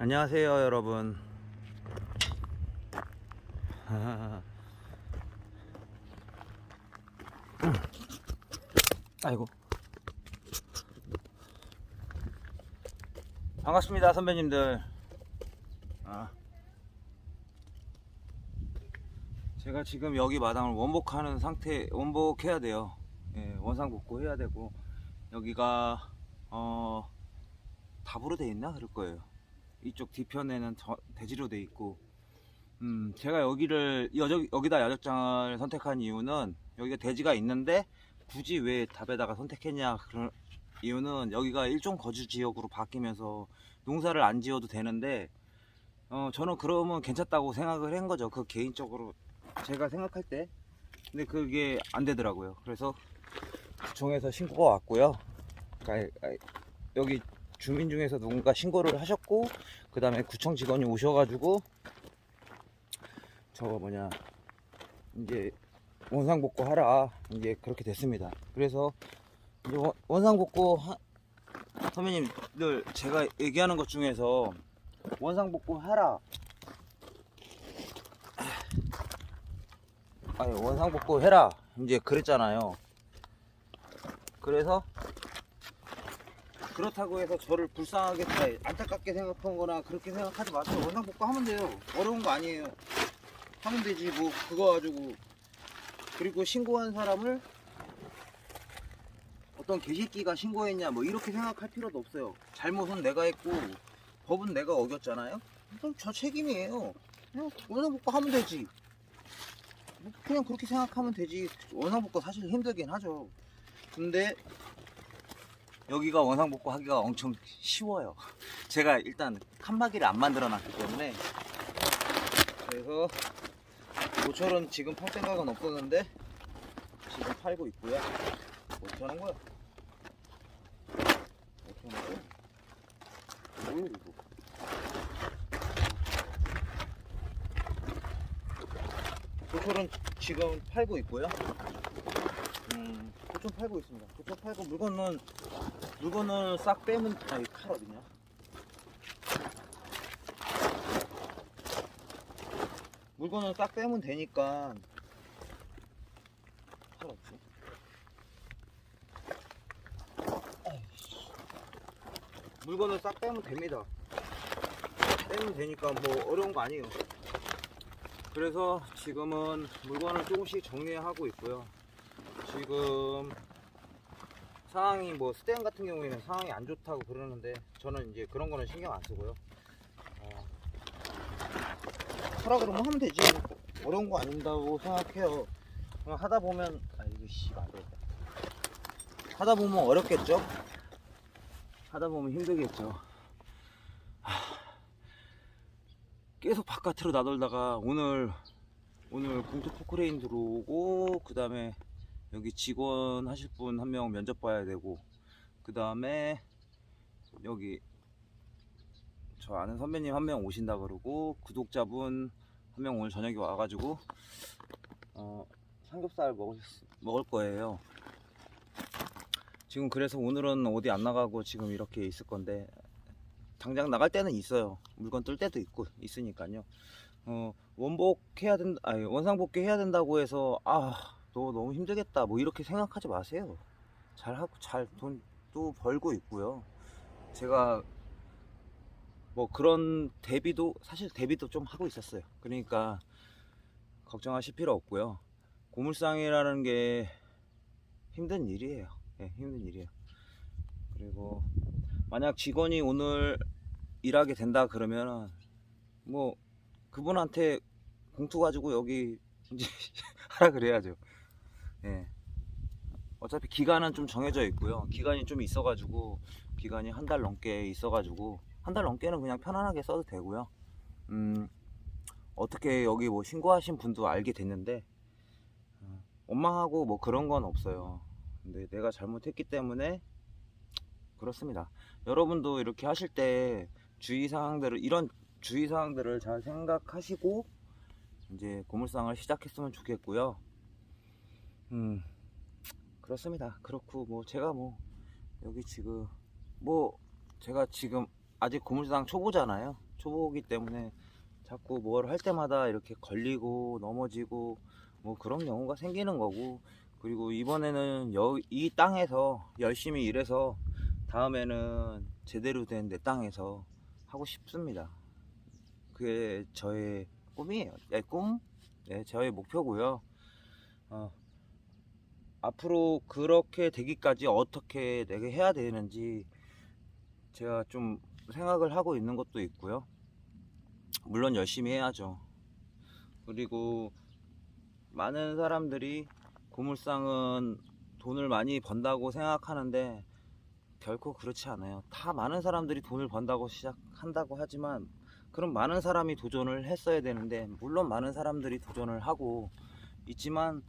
안녕하세요 여러분. 아이고. 반갑습니다 선배님들. 아. 제가 지금 여기 마당을 원복하는 상태 원복해야 돼요. 예, 원상복구 해야 되고 여기가 어 답으로 돼 있나? 그럴 거예요 이쪽 뒤편에는 저- 대지로 돼 있고 음 제가 여기를 여저, 여기다 야적장을 선택한 이유는 여기가 대지가 있는데 굳이 왜 답에다가 선택했냐 그런 이유는 여기가 일종 거주 지역으로 바뀌면서 농사를 안 지어도 되는데 어 저는 그러면 괜찮다고 생각을 한 거죠. 그 개인적으로 제가 생각할 때. 근데 그게 안 되더라고요. 그래서 구청에서 신고가 왔고요. 그러니까 아, 여기 주민 중에서 누군가 신고를 하셨고 그 다음에 구청 직원이 오셔가지고 저거 뭐냐 이제 원상복구 하라 이제 그렇게 됐습니다. 그래서 이제 원- 원상복구 하, 선배님들 제가 얘기하는 것 중에서 원상복구 하라. 아니 원상복구 해라. 이제 그랬잖아요. 그래서 그렇다고 해서 저를 불쌍하게 다 안타깝게 생각한 거나 그렇게 생각하지 마세요. 원상 복구 하면 돼요. 어려운 거 아니에요. 하면 되지 뭐 그거 가지고 그리고 신고한 사람을 어떤 개새끼가 신고했냐 뭐 이렇게 생각할 필요도 없어요. 잘못은 내가 했고 법은 내가 어겼잖아요. 그럼 저 책임이에요. 그냥 원상복구 하면 되지. 뭐 그냥 그렇게 생각하면 되지. 원상복구 사실 힘들긴 하죠. 근데 여기가 원상복구 하기가 엄청 쉬워요. 제가 일단 칸막이를 안 만들어 놨기 때문에 그래서 모철은 지금 팔 생각은 없었는데 지금 팔고 있고요. 어떻게 하는 거야? 어떻게 하는 거야? 뭐야 이거? 고철은 지금 팔고 있고요. 음, 고철 팔고 있습니다. 고철 팔고 물건은 물건을 싹 빼면 아이 칼 어디냐? 물건을 싹 빼면 되니까 칼 없지. 물건을 싹 빼면 됩니다. 빼면 되니까 뭐 어려운 거 아니에요. 그래서 지금은 물건을 조금씩 정리하고 있고요. 지금 상황이 뭐 스탠 같은 경우에는 상황이 안 좋다고 그러는데 저는 이제 그런 거는 신경 안 쓰고요. 어, 하라 그러면 하면 되지. 어려운 거 아닌다고 생각해요. 하다 보면 아 이거 씨안 되겠다. 하다 보면 어렵겠죠. 하다 보면 힘들겠죠. 하, 계속 바깥으로 나돌다가 오늘 오늘 공투 포크레인 들어오고 그 다음에 여기 직원 하실 분 한 명 면접 봐야 되고 그 다음에 여기 저 아는 선배님 한 명 오신다 그러고 구독자분 한 명 오늘 저녁에 와가지고 어, 삼겹살 먹을, 거예요. 지금 그래서 오늘은 어디 안 나가고 지금 이렇게 있을 건데 당장 나갈 때는 있어요. 물건 뜰 때도 있고 있으니까요. 어, 원복해야 된다 아니 원상복귀 해야 된다고 해서 아 너 너무 힘들겠다. 뭐 이렇게 생각하지 마세요. 잘 하고 잘 돈도 벌고 있고요. 제가 뭐 그런 대비도 사실 대비도 좀 하고 있었어요. 그러니까 걱정하실 필요 없고요. 고물상이라는 게 힘든 일이에요. 예, 힘든 일이에요. 그리고 만약 직원이 오늘 일하게 된다 그러면은 뭐 그분한테 봉투 가지고 여기 이제 하라 그래야죠 예. 어차피 기간은 좀 정해져 있고요. 기간이 좀 있어가지고 기간이 한 달 넘게 있어가지고 한 달 넘게는 그냥 편안하게 써도 되고요. 음 어떻게 여기 뭐 신고하신 분도 알게 됐는데 어, 원망하고 뭐 그런 건 없어요. 근데 내가 잘못했기 때문에 그렇습니다. 여러분도 이렇게 하실 때 주의 사항들을 이런 주의 사항들을 잘 생각하시고 이제 고물상을 시작했으면 좋겠고요. 음 그렇습니다. 그렇고 뭐 제가 뭐 여기 지금 뭐 제가 지금 아직 고물상 초보잖아요. 초보기 때문에 자꾸 뭘 할 때마다 이렇게 걸리고 넘어지고 뭐 그런 경우가 생기는 거고 그리고 이번에는 여, 이 땅에서 열심히 일해서 다음에는 제대로 된 내 땅에서 하고 싶습니다. 그게 저의 꿈이에요. 네, 꿈? 네, 저의 목표고요. 어, 앞으로 그렇게 되기까지 어떻게 내가 해야 되는지 제가 좀 생각을 하고 있는 것도 있고요. 물론 열심히 해야죠. 그리고 많은 사람들이 고물상은 돈을 많이 번다고 생각하는데 결코 그렇지 않아요. 다 많은 사람들이 돈을 번다고 시작한다고 하지만 그럼 많은 사람이 도전을 했어야 되는데 물론 많은 사람들이 도전을 하고 있지만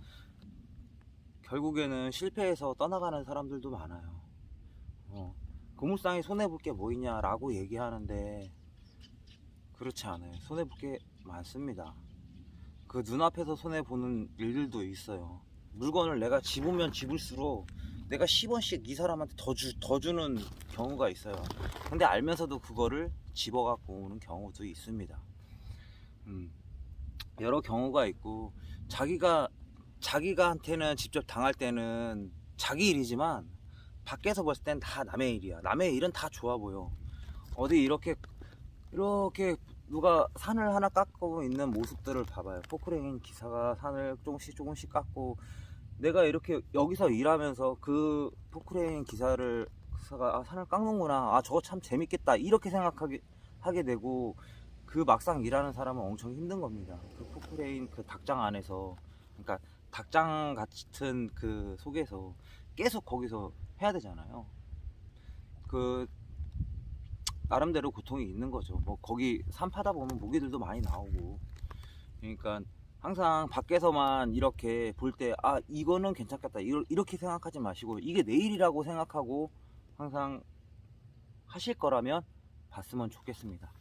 결국에는 실패해서 떠나가는 사람들도 많아요. 어, 고물상이 손해볼 게 뭐 있냐라고 얘기하는데 그렇지 않아요. 손해볼 게 많습니다. 그 눈앞에서 손해보는 일들도 있어요. 물건을 내가 집으면 집을수록 내가 10원씩 이 사람한테 더, 주, 더 주는 경우가 있어요. 근데 알면서도 그거를 집어갖고 오는 경우도 있습니다. 음, 여러 경우가 있고, 자기가, 자기가한테는 직접 당할 때는 자기 일이지만, 밖에서 봤을 땐 다 남의 일이야. 남의 일은 다 좋아 보여. 어디 이렇게, 이렇게 누가 산을 하나 깎고 있는 모습들을 봐봐요. 포크레인 기사가 산을 조금씩 조금씩 깎고, 내가 이렇게 여기서 일하면서 그 포크레인 기사를 기사가 아, 산을 깎는구나 아 저거 참 재밌겠다 이렇게 생각하게 하게 되고 그 막상 일하는 사람은 엄청 힘든 겁니다 그 포크레인 그 닭장 안에서 그러니까 닭장 같은 그 속에서 계속 거기서 해야 되잖아요. 그 나름대로 고통이 있는 거죠. 뭐 거기 산 파다 보면 모기들도 많이 나오고. 그러니까 항상 밖에서만 이렇게 볼 때 아 이거는 괜찮겠다. 이렇게 생각하지 마시고 이게 내일이라고 생각하고 항상 하실 거라면 봤으면 좋겠습니다.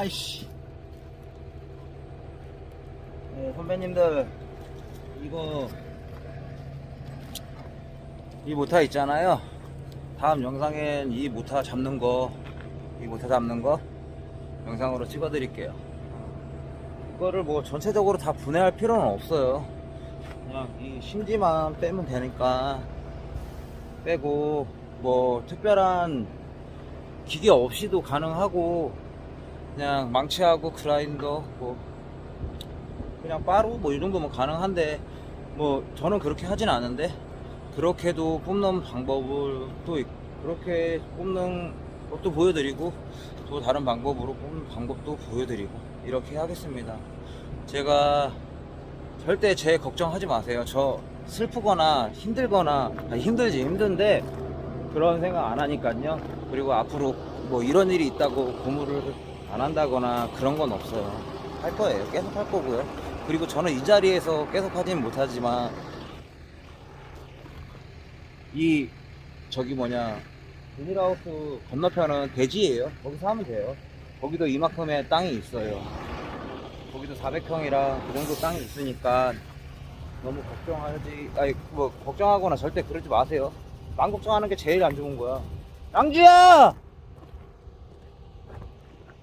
아야 씨. 네, 선배님들 이거 이 모타 있잖아요. 다음 영상엔 이 모타 잡는 거, 이 모타 잡는 거 영상으로 찍어 드릴게요. 이거를 뭐 전체적으로 다 분해할 필요는 없어요. 그냥 이 심지만 빼면 되니까 빼고 뭐 특별한 기계 없이도 가능하고 그냥 망치하고 그라인더 뭐 그냥 바로 뭐이 정도면 가능한데 뭐 저는 그렇게 하진 않은데 그렇게도 뽑는 방법을 또 있- 그렇게 뽑는 것도 보여드리고 또 다른 방법으로 뽑는 방법도 보여드리고 이렇게 하겠습니다 제가 절대 제 걱정하지 마세요 저 슬프거나 힘들거나 아니, 힘들지 힘든데 그런 생각 안 하니까요. 그리고 앞으로 뭐 이런 일이 있다고 고무를 안 한다거나 그런 건 없어요. 할 거예요. 계속 할 거고요. 그리고 저는 이 자리에서 계속 하지는 못하지만 이 저기 뭐냐 비닐하우스 건너편은 대지예요. 거기서 하면 돼요. 거기도 이만큼의 땅이 있어요. 거기도 400평이라 그 정도 땅이 있으니까 너무 걱정하지 아니 뭐 걱정하거나 절대 그러지 마세요. 땅 걱정하는 게 제일 안 좋은 거야. 양주야!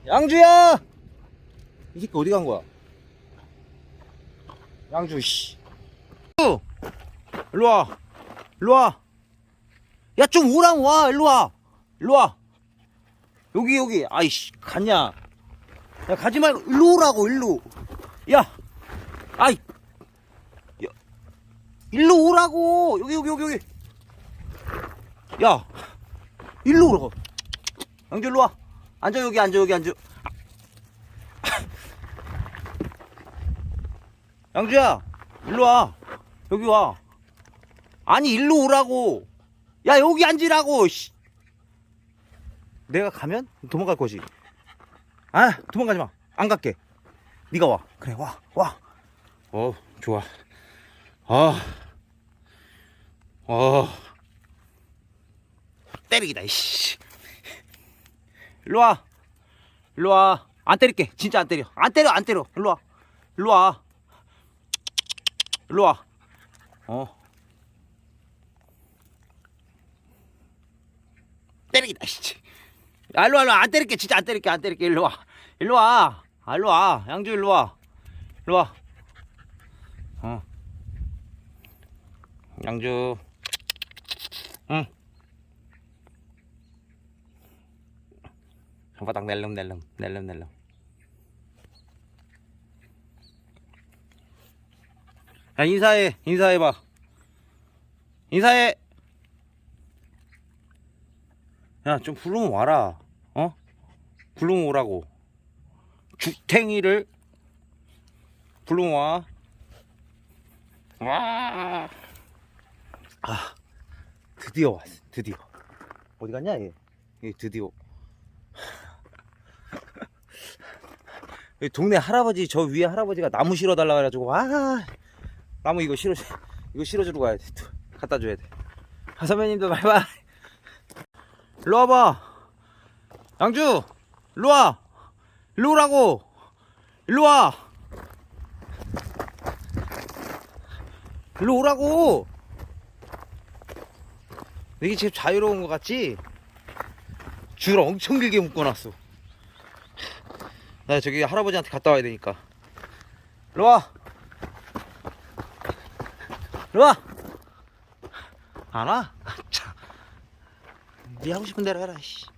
양주야! 이 새끼 어디 간 거야? 양주 씨. 일로 와. 일로 와. 야 좀 오랑 와. 일로 와. 일로 와. 여기 여기. 아이씨 갔냐? 야 가지 말고 일로 오라고 일로. 야. 아이. 야. 일로 오라고. 여기 여기 여기 여기. 야. 일로 오라고. 양주 일로 와. 앉아 여기 앉아 여기 앉아. 양주야, 일로 와. 여기 와. 아니, 일로 오라고. 야, 여기 앉으라고, 씨. 내가 가면 도망갈 거지. 아, 도망가지 마. 안 갈게. 네가 와. 그래, 와, 와. 어, 좋아. 아, 어. 때리기다, 이씨. 일로 와. 일로 와. 안 때릴게. 진짜 안 때려. 안 때려, 안 때려. 일로 와. 일로 와. 일로 와. 어. 때리기다, 씨. 야, 일로 와, 일로 와. 안 때릴게. 진짜 안 때릴게. 안 때릴게. 일로 와. 일로 와. 아, 일로 와. 양주 일로 와. 일로 와. 어. 양주. 응. 손바닥 낼름낼름, 낼름낼름. 야, 인사해. 인사해봐. 인사해. 야, 좀 부르면 와라. 어? 부르면 오라고. 죽탱이를 부르면 와. 와. 아, 드디어 왔어. 드디어. 어디 갔냐, 얘? 얘 드디어. 여기 동네 할아버지, 저 위에 할아버지가 나무 실어 달라 그래가지고, 아, 나무 이거 실어 이거 실어주러 가야 돼. 갖다 줘야 돼. 아, 선배님도 바이바이. 일로 와봐. 양주, 일로 와. 일로 오라고. 일로 와. 일로 오라고. 이게 지금 자유로운 것 같지? 줄 엄청 길게 묶어놨어. 나 저기 할아버지한테 갔다 와야 되니까. 일로 와. 일로 와! 안 와? 아, 참. 네 하고 싶은 대로 해라, 씨.